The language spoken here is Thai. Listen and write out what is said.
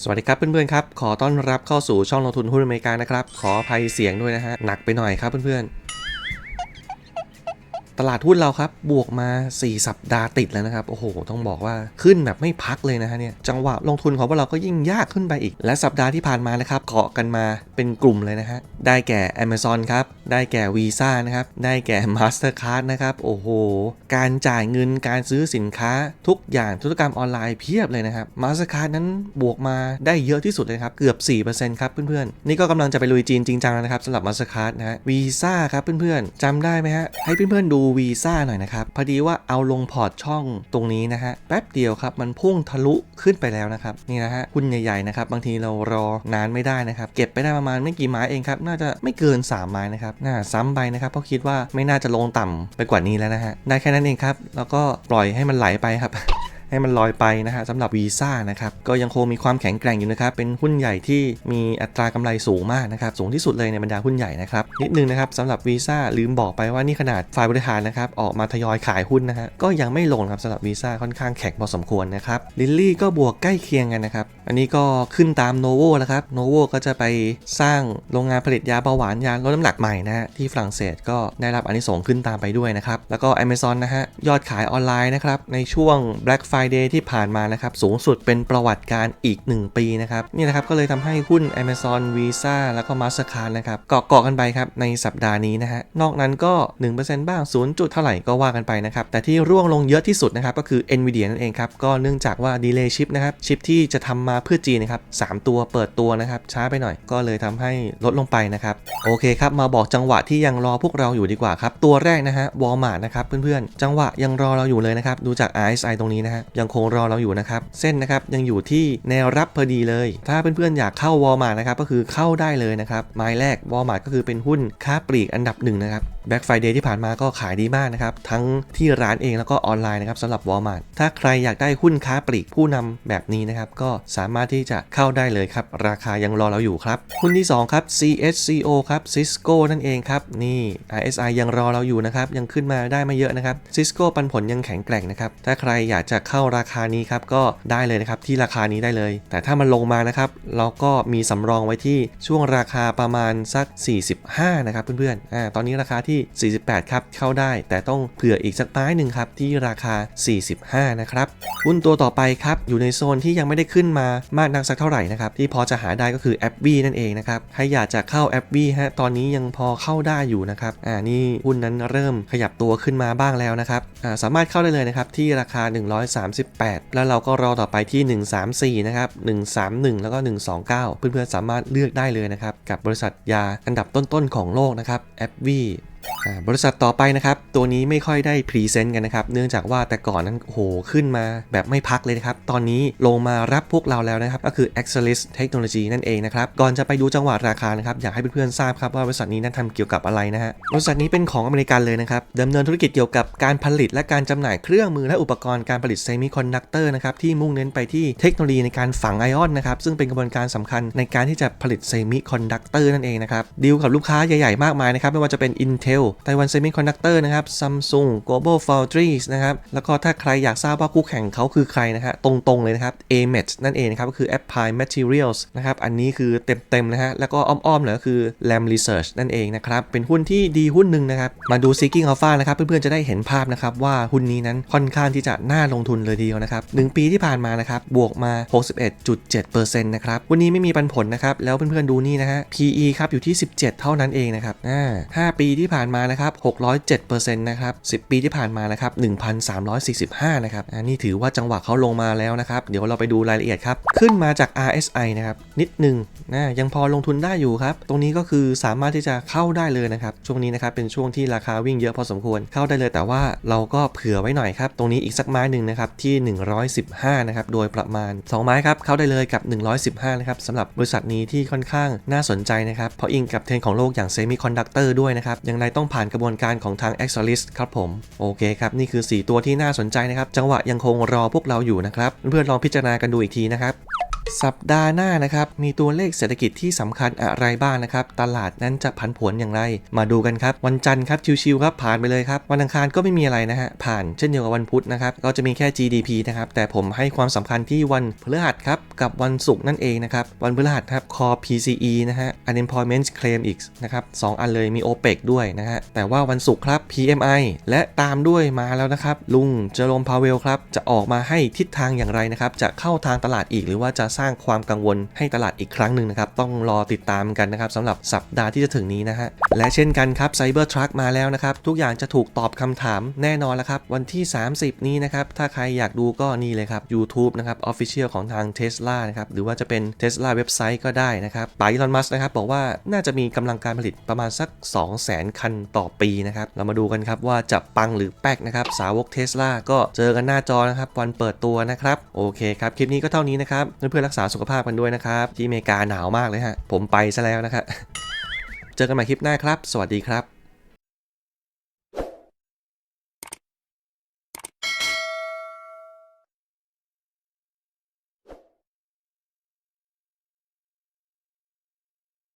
สวัสดีครับเพื่อนๆครับ ขอต้อนรับเข้าสู่ช่องลงทุนหุ้นอเมริกานะครับ ขออภัยเสียงด้วยนะฮะ หนักไปหน่อยครับเพื่อนๆ ตลาดหุ้นเราครับ บวกมา 4 สัปดาห์ติดแล้วนะครับ โอ้โห ต้องบอกว่าขึ้นแบบไม่พักเลยนะฮะเนี่ย จังหวะลงทุนของพวกเราก็ยิ่งยากขึ้นไปอีก และสัปดาห์ที่ผ่านมานะครับเกาะกันมาเป็นกลุ่มเลยนะฮะ ได้แก่ Amazon ครับ ได้แก่ Visa นะครับ ได้แก่ Mastercard นะครับ โอ้โห การจ่ายเงิน การซื้อสินค้าทุกอย่างธุรกรรมออนไลน์เพียบเลยนะครับ Mastercard นั้นบวกมาได้เยอะที่สุดเลยครับ เกือบ 4%ครับเพื่อนๆ นี่ก็กำลังจะไปลุยจีนจริงจังแล้วนะครับสำหรับ Mastercard นะฮะ Visa ครับเพื่อนๆจำได้ไหมฮะ ให้เพื่อนๆดููวีซ่าหน่อยนะครับ พอดีว่าเอาลงพอร์ตช่องตรงนี้นะฮะ แป๊บเดียวครับ มันพุ่งทะลุขึ้นไปแล้วนะครับ นี่นะฮะหุ้นใหญ่ๆนะครับ บางทีเรารอนานไม่ได้นะครับ เก็บไปได้ประมาณไม่กี่ไม้เองครับ น่าจะไม่เกิน 3 ไม้นะครับน่าซ้ำไปนะครับ เพราะคิดว่าไม่น่าจะลงต่ำไปกว่านี้แล้วนะฮะ ได้แค่นั้นเองครับ แล้วก็ปล่อยให้มันไหลไปครับ ให้มันลอยไปนะฮะสำหรับวีซ่านะครับก็ยังคงมีความแข็งแกร่งอยู่นะครับเป็นหุ้นใหญ่ที่มีอัตรากำไรสูงมากนะครับสูงที่สุดเลยในบรรดาหุ้นใหญ่นะครับนิดนึงนะครับสำหรับวีซ่าลืมบอกไปว่านี่ขนาดฝ่ายบริหารนะครับออกมาทยอยขายหุ้นนะฮะก็ยังไม่ลงครับสำหรับวีซ่าค่อนข้างแข็งพอสมควรนะครับลิลลี่ก็บวกใกล้เคียงกันนะครับอันนี้ก็ขึ้นตามโนโวแล้วครับโนโวก็จะไปสร้างโรงงานผลิตยาเบาหวานยาลดน้ำหนักใหม่นะฮะที่ฝรั่งเศสก็ได้รับอานิสงส์ขึ้นตามไปด้วยนะครับแล้วก็ Amazon นะฮะยอดขายออนไลน์นะครับในช่วง Black Friday ที่ผ่านมานะครับสูงสุดเป็นประวัติการอีก 1 ปีนะครับนี่นะครับก็เลยทำให้หุ้น Amazon Visa แล้วก็ Mastercard นะครับเกาะเกาะกันไปครับในสัปดาห์นี้นะฮะนอกนั้นก็ 1%บ้าง0จุดเท่าไหร่ก็ว่ากันไปนะครับแต่ที่ร่วงลงเยอะที่สุดนะครับก็คือ Nvidia นั่นเองครับก็เนื่องจากว่า delay chip นะครับชิปที่จะทำมาเพื่อจีนนะครับสามตัวเปิดตัวนะครับช้าไปหน่อยก็เลยทำให้ลดลงไปนะครับโอเคครับมาบอกจังหวะที่ยังรอพวกเราอยู่ดีกว่าครับตัวแรกนะฮะ Walmart นะครับเพื่อนๆจังหวะยังรอเราอยู่เลยนะครับดูจาก RSI ตรงนี้นะฮะยังคงรอเราอยู่นะครับ เส้นนะครับยังอยู่ที่แนวรับพอดีเลย ถ้าเพื่อนๆอยากเข้าวอลมาร์นะครับก็คือเข้าได้เลยนะครับไม้แรกวอลมาร์ก็คือเป็นหุ้นค้าปลีกอันดับหนึ่งนะครับแบ็กไฟเดย์ที่ผ่านมาก็ขายดีมากนะครับทั้งที่ร้านเองแล้วก็ออนไลน์นะครับสำหรับวอลมาร์ถ้าใครอยากได้หุ้นค้าปลีกผู้นำแบบนี้นะครับก็สามารถที่จะเข้าได้เลยครับราคายังรอเราอยู่ครับหุ้นที่สองครับ CSCO ครับ Cisco นั่นเองครับนี่ RSI ยังรอเราอยู่นะครับยังขึ้นมาได้ไม่เยอะนะครับ Cisco ปันผลยังแข็งแกร่งนะครับถ้าใครอยากจะเข้าราคานี้ครับก็ได้เลยนะครับที่ราคานี้ได้เลย แต่ถ้ามันลงมานะครับเราก็มีสำรองไว้ที่ช่วงราคาประมาณสัก 45 นะครับเพื่อนๆอ่าตอนนี้ราคาที่ 48 ครับเข้าได้ แต่ต้องเผื่ออีกสักไม้หนึ่งครับที่ราคา 45 นะครับหุ้นตัวต่อไปครับอยู่ในโซนที่ยังไม่ได้ขึ้นมามากนักสักเท่าไหร่นะครับที่พอจะหาได้ก็คือแอปบีนั่นเองนะครับใครอยากจะเข้าแอปบีฮะตอนนี้ยังพอเข้าได้อยู่นะครับอ่านี่หุ้นนั้นเริ่มขยับตัวขึ้นมาบ้างแล้วนะครับอ่าสามารถเข้าได้เลยนะครับที่ราคา 1 3 138 แล้วเราก็รอต่อไปที่ 134 นะครับ 131 แล้วก็ 129 เพื่อนๆสามารถเลือกได้เลยนะครับ กับบริษัทยาอันดับต้นๆของโลกนะครับแอปวี บริษัทต่อไปนะครับ ตัวนี้ไม่ค่อยได้พรีเซนต์กันนะครับ เนื่องจากว่าแต่ก่อนนั้นโหขึ้นมาแบบไม่พักเลยนะครับ ตอนนี้ลงมารับพวกเราแล้วนะครับ ก็คือ Axelis Technology นั่นเองนะครับ ก่อนจะไปดูจังหวะราคานะครับ อยากให้เพื่อนๆทราบครับว่าบริษัทนี้นั้นทำเกี่ยวกับอะไรนะฮะบริษัทนี้เป็นของอเมริกันเลยนะครับดำเนินธุรกิจเกี่ยวกับการผลิตและการจำหน่ายเครื่องมือและอุปกรณ์การผลิตเซมิคอนดักเตอร์นะครับที่มุ่งเน้นไปที่เทคโนโลยีในการฝังไอออนนะครับซึ่งเป็นกระบวนการสำคัญในการที่จะผลิตเซมิคอนดักเตอร์นั่นเองนะครับดีลกับลูกค้าใหญ่ๆมากมายนะครับไม่ว่าจะเป็น Intel ไต้หวันเซมิคอนดักเตอร์นะครับ Samsung Global Foundries นะครับ แล้วก็ถ้าใครอยากทราบว่าคู่แข่งเขาคือใครนะฮะตรงๆเลยนะครับ AMET นั่นเองนะครับก็คือ Applied Materials นะครับ อันนี้คือเต็มๆนะฮะ แล้วก็อ้อมๆเลยก็คือ Lam Research นั่นเองนะครับ เป็นหุ้นที่ดีหุ้นหนึ่งนะครับ มาดู Seeking Alpha นะครับ เพื่อนๆจะได้เห็นภาพนะครับว่าหุ้นนี้นั้นค่อนข้างที่จะน่าลงทุนเลยทีเดียวนะครับหนึ่งปีที่ผ่านมานะครับบวกมา 61.7%นะครับวันนี้ไม่มีปันผลนะครับแล้วเพื่อนๆดูนี่นะฮะ PE ครับอยู่ที่ 17 เท่านั้นเองนะครับอ่า5ปีที่ผ่านานมานะครับ607%นะครับ10 ปีที่ผ่านมานะครับ1,345นะครับอันนี้ถือว่าจังหวะเขาลงมาแล้วนะครับเดี๋ยวเราไปดูรายละเอียดครับขึ้นมาจาก RSI นะครับนิดหนึ่งนะยังพอลงทุนได้อยู่ครับตรงนี้ก็คือสามารถที่จะเข้าได้เลยนะครับช่วงนี้นะครับเป็นช่วงที่ราคาวิ่งเยอะพอสมควรเข้าได้เลย แต่ว่าเราก็เผื่อไว้หน่อยครับตรงนี้อีกสักไม้หนึ่งนะครับที่ 115นะครับโดยประมาณ 2 ไม้ครับเข้าได้เลยกับ 115นะครับสำหรับบริษัทนี้ที่ค่อนข้างน่าสนใจนะครับเพราะอิงกับเทรนของโลกอย่างเซมิคอนดักเตอร์ด้วยนะครับอย่างไรต้องผ่านกระบวนการของทาง a x o l i s ครับผม โอเคครับ นี่คือ 4 ตัวที่น่าสนใจนะครับ จังหวะยังคงรอพวกเราอยู่นะครับ เพื่อนๆลองพิจารณากันดูอีกทีนะครับ สัปดาห์หน้านะครับ มีตัวเลขเศรษฐกิจที่สำคัญอะไรบ้างนะครับ ตลาดนั้นจะผันผวนอย่างไร มาดูกันครับ วันจันทร์ครับ ชิวๆครับ ผ่านไปเลยครับ วันอังคารก็ไม่มีอะไรนะฮะ ผ่านเช่นเดียวกับวันพุธนะครับ ก็จะมีแค่ GDP นะครับ แต่ผมให้ความสำคัญที่วันพฤหัสครับ กับวันศุกร์นั่นเองนะครับ วันพฤหัสครับ Core PCE นะฮะ Unemployment Claim อีกนะครับสองอันเลยมี OPEC ด้วยนะฮะ แต่ว่าวันศุกร์ครับ PMI และตามด้วยมาแล้วนะครับ ลุงเจอโรมพาเวลครับ จะออกมาให้ทิศทางอย่างไรนะครับ จะเข้าทางตลาดอีกหรือว่าจะสร้างความกังวลให้ตลาดอีกครั้งหนึ่งนะครับ ต้องรอติดตามกันนะครับสำหรับสัปดาห์ที่จะถึงนี้นะฮะ และเช่นกันครับ Cyber Truck มาแล้วนะครับ ทุกอย่างจะถูกตอบคำถามแน่นอนแล้วครับ วันที่ 30 นี้นะครับ ถ้าใครอยากดูก็นี่เลยครับ YouTube นะครับ Official ของทาง Tesla นะครับ หรือว่าจะเป็น Tesla เว็บไซต์ก็ได้นะครับป๋าอีลอนมัสนะครับบอกว่าน่าจะมีกำลังการผลิตประมาณสัก 200,000 คันต่อปีนะครับเรามาดูกันครับว่าจะปังหรือแป๊กนะครับสาวก Tesla ก็เจอกันหน้าจอนะครับวันเปิดตัวนะครับโอเคครับคลิปนี้ก็เท่านี้นะครับเพื่อนยรักษาสุขภาพกันด้วยนะครับ ที่อเมริกาหนาวมากเลยฮะ ผมไปซะแล้วนะครับ เจอกันใหม่คลิปหน้าครับ สวัสดีครับ